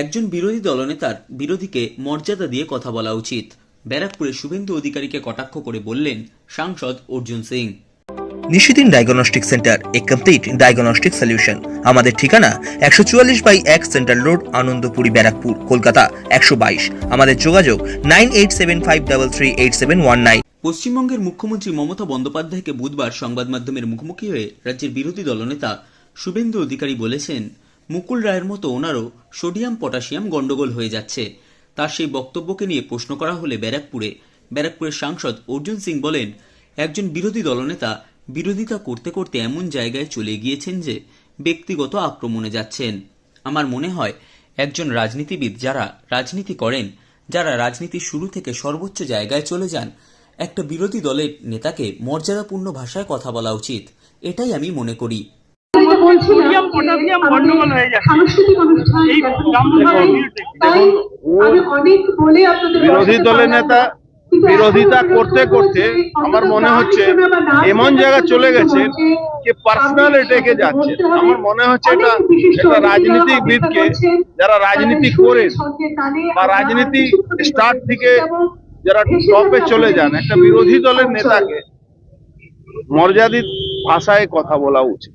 একজন বিরোধী দলনেতার বিরোধীকে মর্যাদা দিয়ে কথা বলা উচিত। ব্যারাকপুরে শুভেন্দু অধিকারীকে কটাক্ষ করে বললেন সাংসদ Arjun Singh. Nishidin diagnostic centre a complete diagnostic solution. আমাদের ঠিকানা একশো চুয়াল্লিশ বাই এক সেন্ট্রাল রোড আনন্দপুরি ব্যারাকপুর কলকাতা একশো বাইশ। আমাদের যোগাযোগ nine eight seven five double three eight seven one nine. পশ্চিমবঙ্গের মুখ্যমন্ত্রী মমতা বন্দ্যোপাধ্যায়কে বুধবার সংবাদ মাধ্যমের মুখোমুখি হয়ে রাজ্যের বিরোধী দলনেতা শুভেন্দু অধিকারী বলেছেন মুকুল রায়ের মতো ওনারও সোডিয়াম পটাশিয়াম গন্ডগোল হয়ে যাচ্ছে। তার সেই বক্তব্যকে নিয়ে প্রশ্ন করা হলে ব্যারাকপুরে, ব্যারাকপুরের সাংসদ অর্জুন সিং বলেন, একজন বিরোধী দলনেতা বিরোধিতা করতে করতে এমন জায়গায় চলে গিয়েছেন যে ব্যক্তিগত আক্রমণে যাচ্ছেন। আমার মনে হয় একজন রাজনীতিবিদ যারা রাজনীতি করেন, যারা রাজনীতির শুরু থেকে সর্বোচ্চ জায়গায় চলে যান, একটা বিরোধী দলের নেতাকে মর্যাদাপূর্ণ ভাষায় কথা বলা উচিত। এটাই আমি মনে করি। সাংস্কৃতিক অনুষ্ঠান তাই আমি অনেক বলে আপনাদের বিরোধী দলের নেতা বিরোধিতা করতে করতে আমার মনে হচ্ছে এমন জায়গা চলে গেছে যে পার্সোনাল এটাকে যাচ্ছে। আমার মনে হচ্ছে এটা একটা রাজনীতিবিদকে যারা রাজনীতি করে বা রাজনীতি স্টার্ট থেকে যারা টপে চলে যান একটা বিরোধী দলের নেতাকে মর্যাদিত ভাষায় কথা বলা উচিত।